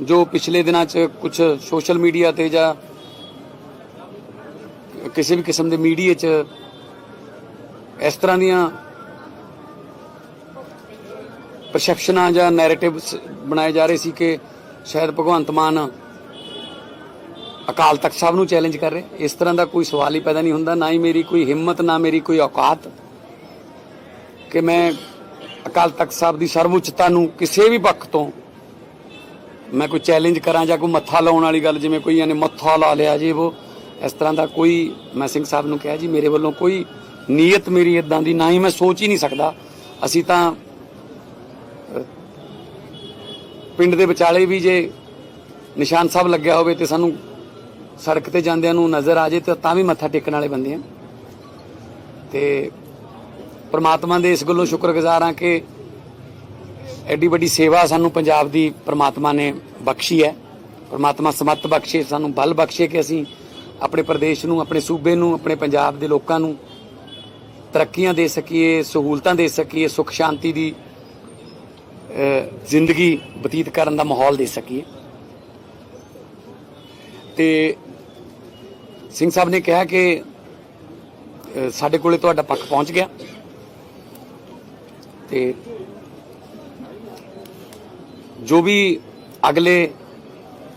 ਜੋ ਪਿਛਲੇ ਦਿਨਾਂ 'ਚ ਕੁਝ ਸੋਸ਼ਲ ਮੀਡੀਆ ਤੇ ਜਾਂ ਕਿਸੇ ਵੀ ਕਿਸਮ ਦੇ ਮੀਡੀਆ 'ਚ ਇਸ ਤਰ੍ਹਾਂ ਦੀਆਂ ਪਰਸੈਪਸ਼ਨਾਂ ਜਾਂ ਨੈਰੇਟਿਵਸ ਬਣਾਏ ਜਾ ਰਹੇ ਸੀ ਕਿ ਸ਼ਾਇਦ ਭਗਵੰਤ ਮਾਨ ਅਕਾਲ ਤਖਤ ਸਾਹਿਬ ਨੂੰ ਚੈਲੰਜ ਕਰ ਰਹੇ। ਇਸ ਤਰ੍ਹਾਂ ਦਾ ਕੋਈ ਸਵਾਲ ਹੀ ਪੈਦਾ ਨਹੀਂ ਹੁੰਦਾ, ਨਾ ਹੀ ਮੇਰੀ ਕੋਈ ਹਿੰਮਤ, ਨਾ ਮੇਰੀ ਕੋਈ ਔਕਾਤ ਕਿ ਮੈਂ ਅਕਾਲ ਤਖਤ ਸਾਹਿਬ ਦੀ ਸਰਵਉੱਚਤਾ ਨੂੰ ਕਿਸੇ ਵੀ ਪੱਖ ਤੋਂ ਮੈਂ ਕੋਈ ਚੈਲੰਜ ਕਰਾਂ ਜਾਂ ਕੋਈ ਮੱਥਾ ਲਾਉਣ ਵਾਲੀ ਗੱਲ, ਜਿਵੇਂ ਕੋਈ ਇਹਨੇ ਮੱਥਾ ਲਾ ਲਿਆ ਜੀ ਉਹ, ਇਸ ਤਰ੍ਹਾਂ ਦਾ ਕੋਈ ਮੈਂ ਸਿੰਘ ਸਾਹਿਬ ਨੂੰ ਕਿਹਾ ਜੀ, ਮੇਰੇ ਵੱਲੋਂ ਕੋਈ ਨੀਅਤ ਮੇਰੀ ਇਦਾਂ ਦੀ ਨਾ ਹੀ ਮੈਂ ਸੋਚ ਹੀ ਨਹੀਂ ਸਕਦਾ। ਅਸੀਂ ਤਾਂ ਪਿੰਡ ਦੇ ਵਿਚਾਲੇ ਵੀ ਜੇ ਨਿਸ਼ਾਨ ਸਾਹਿਬ ਲੱਗਿਆ ਹੋਵੇ ਤੇ ਸਾਨੂੰ ਸੜਕ ਤੇ ਜਾਂਦਿਆਂ ਨੂੰ ਨਜ਼ਰ ਆ ਜੇ ਤਾਂ ਵੀ ਮੱਥਾ ਟੇਕਣ ਵਾਲੇ ਬੰਦੇ ਆ। ਤੇ ਪ੍ਰਮਾਤਮਾ ਦੇ ਇਸ ਗੱਲੋਂ ਸ਼ੁਕਰਗੁਜ਼ਾਰ ਹਾਂ ਕਿ ਐਡੀ ਵੱਡੀ ਸੇਵਾ ਸਾਨੂੰ ਪੰਜਾਬ ਦੀ ਪ੍ਰਮਾਤਮਾ ਨੇ ਬਖਸ਼ੀ ਹੈ। ਪ੍ਰਮਾਤਮਾ ਸਮੱਤ ਬਖਸ਼ੇ, ਸਾਨੂੰ ਬਲ ਬਖਸ਼ੇ ਕਿ ਅਸੀਂ ਆਪਣੇ ਪ੍ਰਦੇਸ਼ ਨੂੰ, ਆਪਣੇ ਸੂਬੇ ਨੂੰ, ਆਪਣੇ ਪੰਜਾਬ ਦੇ ਲੋਕਾਂ ਨੂੰ ਤਰੱਕੀਆਂ ਦੇ ਸਕੀਏ, ਸਹੂਲਤਾਂ ਦੇ ਸਕੀਏ, ਸੁਖ ਸ਼ਾਂਤੀ ਦੀ ਜ਼ਿੰਦਗੀ ਬਤੀਤ ਕਰਨ ਦਾ ਮਾਹੌਲ ਦੇ ਸਕੀਏ। ਤੇ ਸਿੰਘ ਸਾਹਿਬ ਨੇ ਕਿਹਾ ਕਿ ਸਾਡੇ ਕੋਲੇ ਤੁਹਾਡਾ ਪੱਖ ਪਹੁੰਚ ਗਿਆ। ਤੇ ਜੋ ਵੀ ਅਗਲੇ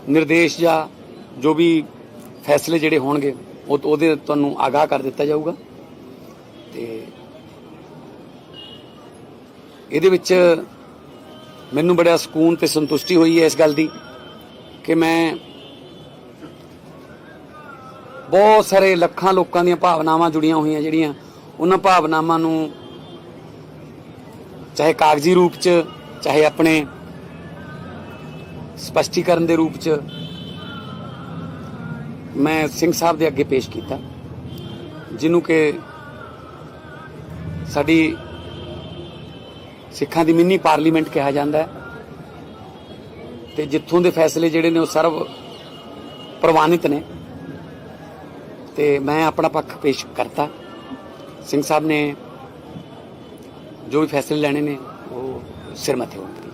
ਨਿਰਦੇਸ਼ ਜਾਂ ਜੋ ਵੀ ਫੈਸਲੇ ਜਿਹੜੇ ਹੋਣਗੇ, ਉਹ ਉਹਦੇ ਤੁਹਾਨੂੰ ਆਗਾਹ ਕਰ ਦਿੱਤਾ ਜਾਊਗਾ। ਤੇ ਇਹਦੇ ਵਿੱਚ ਮੈਨੂੰ ਬੜਾ ਸਕੂਨ ਤੇ ਸੰਤੁਸ਼ਟੀ ਹੋਈ ਹੈ ਇਸ ਗੱਲ ਦੀ ਕਿ ਮੈਂ ਬਹੁਤ ਸਾਰੇ ਲੱਖਾਂ ਲੋਕਾਂ ਦੀਆਂ ਭਾਵਨਾਵਾਂ ਜੁੜੀਆਂ ਹੋਈਆਂ ਜਿਹੜੀਆਂ, ਉਹਨਾਂ ਭਾਵਨਾਵਾਂ ਨੂੰ ਚਾਹੇ ਕਾਗਜ਼ੀ ਰੂਪ 'ਚ, ਚਾਹੇ ਆਪਣੇ ਸਪਸ਼ਟੀਕਰਨ ਦੇ ਰੂਪ 'ਚ ਮੈਂ ਸਿੰਘ ਸਾਹਿਬ ਦੇ ਅੱਗੇ ਪੇਸ਼ ਕੀਤਾ, ਜਿਹਨੂੰ ਕਿ ਸਾਡੀ ਸਿੱਖਾਂ ਦੀ ਮਿੰਨੀ ਪਾਰਲੀਮੈਂਟ ਕਿਹਾ ਜਾਂਦਾ ਹੈ। ਤੇ ਜਿੱਥੋਂ ਦੇ ਫੈਸਲੇ ਜਿਹੜੇ ਨੇ ਉਹ ਸਰਵ ਪ੍ਰਵਾਨਿਤ ਨੇ। ਤੇ ਮੈਂ ਆਪਣਾ ਪੱਖ ਪੇਸ਼ ਕਰਤਾ। ਸਿੰਘ ਸਾਹਿਬ ਨੇ ਜੋ ਵੀ ਫੈਸਲੇ ਲੈਣੇ ਨੇ, ਉਹ ਸਿਰ ਮੱਥੇ ਹੋਣਗੇ।